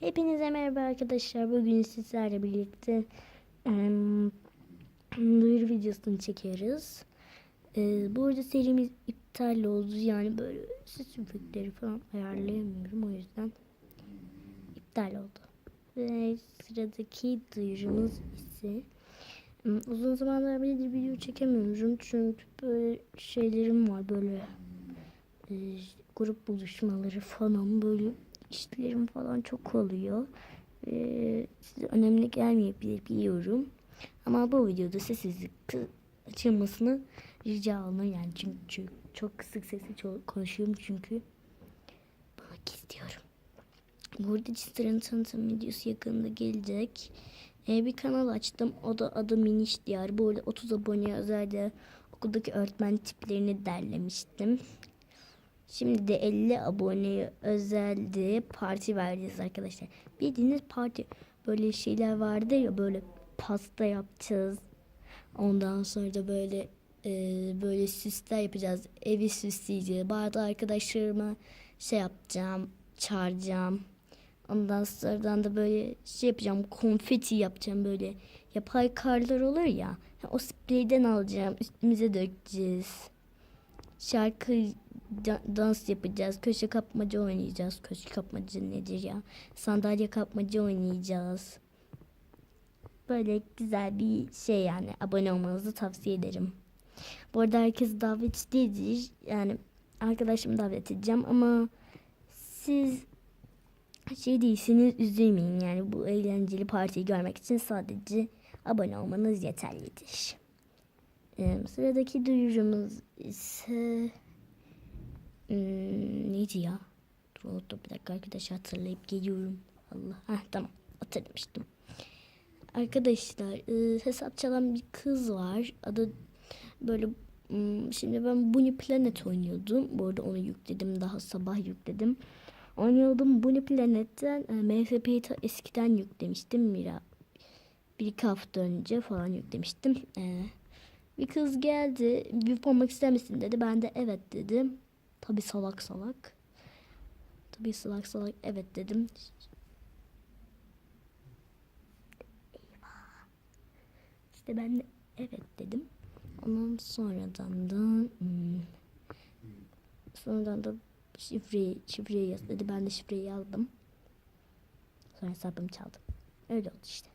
Hepinize merhaba arkadaşlar. Bugün sizlerle birlikte em, duyuru videosunu çekiyoruz. E, bu arada serimiz iptal oldu. Yani böyle ses efektleri falan ayarlayamıyorum. O yüzden iptal oldu. Ve sıradaki duyurumuz ise em, uzun zamandır bir video çekemiyorum. Çünkü böyle şeylerim var. Böyle e, grup buluşmaları falan böyle işlerim falan çok oluyor. Ee, size önemli gelmeyebilir biliyorum. Ama bu videoda sessizlik açılmasını rica olun yani çünkü çok kısık sesle çok konuşuyorum çünkü bak istiyorum. Burada Çıtır'ın tanıtım videosu yakında gelecek. Ee, bir kanal açtım. O da adı Miniş Diyar. Arada 30 aboneye özel de okuldaki öğretmen tiplerini derlemiştim. Şimdi de 50 aboneye özelde parti vereceğiz arkadaşlar. Bildiğiniz parti böyle şeyler vardı ya böyle pasta yapacağız. Ondan sonra da böyle e, böyle süsler yapacağız. Evi süsleyeceğiz. Bazı arkadaşlarıma şey yapacağım, çağıracağım. Ondan sonradan da böyle şey yapacağım, konfeti yapacağım böyle. Yapay karlar olur ya. O spreyden alacağım, üstümüze dökeceğiz şarkı dans yapacağız. Köşe kapmaca oynayacağız. Köşe kapmaca nedir ya? Sandalye kapmaca oynayacağız. Böyle güzel bir şey yani. Abone olmanızı tavsiye ederim. Bu arada herkes davetlidir. Yani arkadaşımı davet edeceğim ama siz şey değilsiniz üzülmeyin. Yani bu eğlenceli partiyi görmek için sadece abone olmanız yeterlidir. Ee, sıradaki duyurumuz ise hmm, neydi ya? Dur unuttum bir dakika arkadaşlar hatırlayıp geliyorum. Allah. Heh, tamam hatırlamıştım. Arkadaşlar e, hesap çalan bir kız var. Adı böyle hmm, şimdi ben Bunny Planet oynuyordum. Bu arada onu yükledim. Daha sabah yükledim. Oynuyordum Bunny Planet'ten e, MFP'yi eskiden yüklemiştim. Mira bir iki hafta önce falan yüklemiştim. Ee, bir kız geldi. Büyük olmak ister misin dedi. Ben de evet dedim. Tabi salak salak. Tabi salak salak evet dedim. Eyvah. İşte ben de evet dedim. Ondan sonradan da hmm, sonradan da şifreyi şifreyi yaz dedi. Ben de şifreyi yazdım. Sonra hesabımı çaldım. Öyle oldu işte.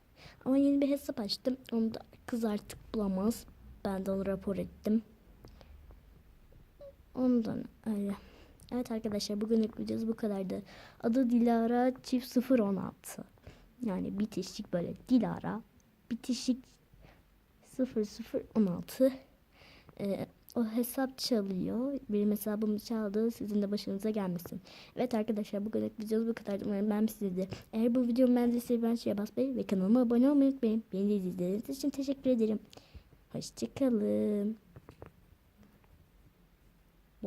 Ama yeni bir hesap açtım. Onu da kız artık bulamaz. Ben de onu rapor ettim. Ondan öyle. Evet arkadaşlar bugünlük videomuz bu kadardı. Adı Dilara çift 016. Yani bitişik böyle Dilara bitişik 0016. Ee, o hesap çalıyor. Benim hesabımı çaldı. Sizin de başınıza gelmesin. Evet arkadaşlar bugünlük videomuz bu kadar. Umarım ben size de. Eğer bu videomu beğendiyseniz ben şeye basmayı ve kanalıma abone olmayı unutmayın. Beni izlediğiniz için teşekkür ederim. Hoşçakalın.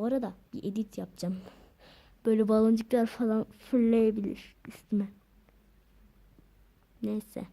Arada bir edit yapacağım. Böyle baloncuklar falan fırlayabilir üstüme. Neyse.